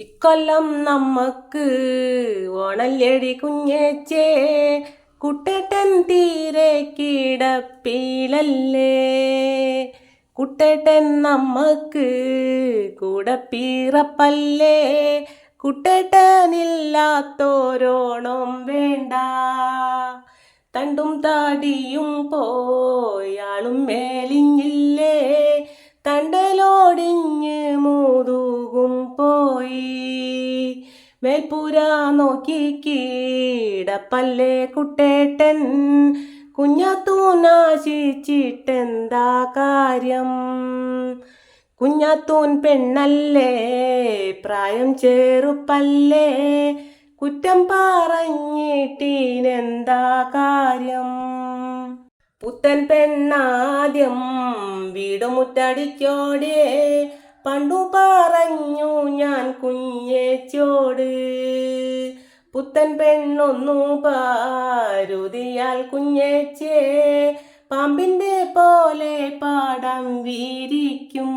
ഇക്കൊല്ലം നമ്മക്ക് ഓണല്ലേടി കുഞ്ഞേച്ചേ. കുട്ടേട്ടൻ തീരെ കിടപ്പിലല്ലേ. കുട്ടേട്ടൻ നമ്മക്ക് കൂടപ്പീറപ്പല്ലേ. കുട്ടേട്ടനില്ലാത്തോരോണം വേണ്ട. തണ്ടും താടിയും പോയാളും മേലിഞ്ഞില്ലേ മേൽപ്പുര നോക്കി കീടപ്പല്ലേ കുട്ടേട്ടൻ? കുഞ്ഞാത്തൂനാശിച്ചിട്ടെന്താ കാര്യം? കുഞ്ഞാത്തൂൻ പെണ്ണല്ലേ പ്രായം ചേറുപ്പല്ലേ? കുറ്റം പറഞ്ഞിട്ടീനെന്താ കാര്യം? പുത്തൻ പെണ്ണാദ്യം വീടുമുറ്റടിക്കോടേ പണ്ടു പറഞ്ഞു ഞാൻ കുഞ്ഞേച്ചോട് പുത്തൻ പെണ്ണൊന്നു പാരുതിയാൽ കുഞ്ഞേച്ചേ പാമ്പിന്റെ പോലെ പാടം വീരിക്കും.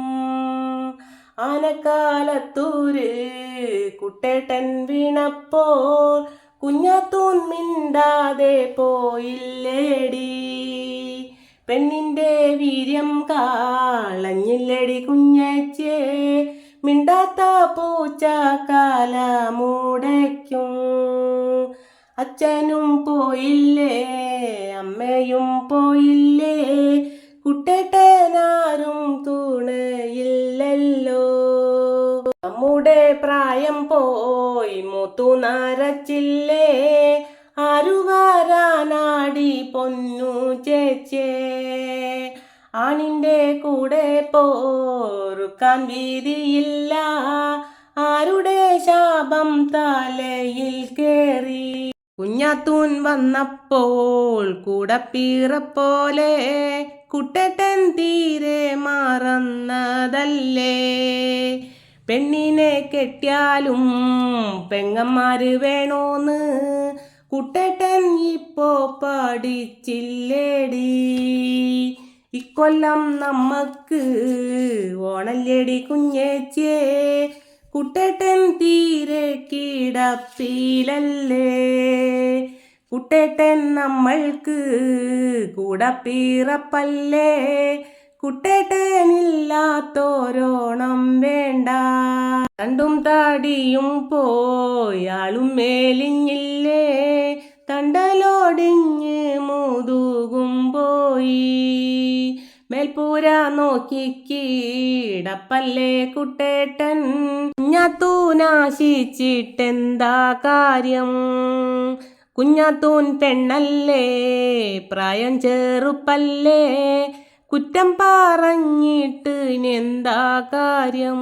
ആനക്കാലത്തൂര് കുട്ടേട്ടൻ വീണപ്പോൾ കുഞ്ഞാത്തൂൻ മിണ്ടാതെ പോയില്ലേടി. പെണ്ണിന്റെ വീര്യം കാളഞ്ഞില്ലടി കുഞ്ഞച്ചേ. മിണ്ടാത്ത പൂച്ച കാല മൂടയ്ക്കും അച്ഛനും പോയില്ലേ അമ്മയും പോയില്ലേ. കുട്ടേട്ടനാരും തുണയില്ലല്ലോ. നമ്മുടെ പ്രായം പോയി മൂത്തു നരച്ചില്ലേ. ആരുവാരാനാടി പൊന്നു ചേച്ചേ. കൂടെ പോറുക്കാൻ വീതിയില്ല ആരുടെ ശാപം തലയിൽ കേറി? കുഞ്ഞാത്തൂൻ വന്നപ്പോൾ കൂടെ പീറപ്പോലെ കുട്ടേട്ടൻ തീരെ മറന്നതല്ലേ? പെണ്ണിനെ കെട്ടിയാലും പെങ്ങന്മാര് വേണോന്ന് കുട്ടട്ടൻ ഇപ്പോ പഠിച്ചില്ലേടി? ഇക്കൊല്ലം നമ്മക്ക് ഓണല്ലേടി കുഞ്ഞേച്ചേ. കുട്ടേട്ടൻ തീരെ കിടപ്പിലല്ലേ. കുട്ടേട്ടൻ നമ്മൾക്ക് കൂടപ്പീറപ്പല്ലേ. കുട്ടേട്ടനില്ലാത്തോരോണം വേണ്ട. കണ്ടും താടിയും പോയാളും മേലിഞ്ഞില്ലേ. തണ്ടലോടിഞ്ഞ് മുതുകും പോയി. മേൽപ്പൂര നോക്കി കീടപ്പല്ലേ കുട്ടേട്ടൻ? കുഞ്ഞാത്തൂനാശിച്ചിട്ടെന്താ കാര്യം? കുഞ്ഞാത്തൂൻ പെണ്ണല്ലേ പ്രായം ചെറുപ്പല്ലേ? കുറ്റം പറഞ്ഞിട്ട് എന്താ കാര്യം?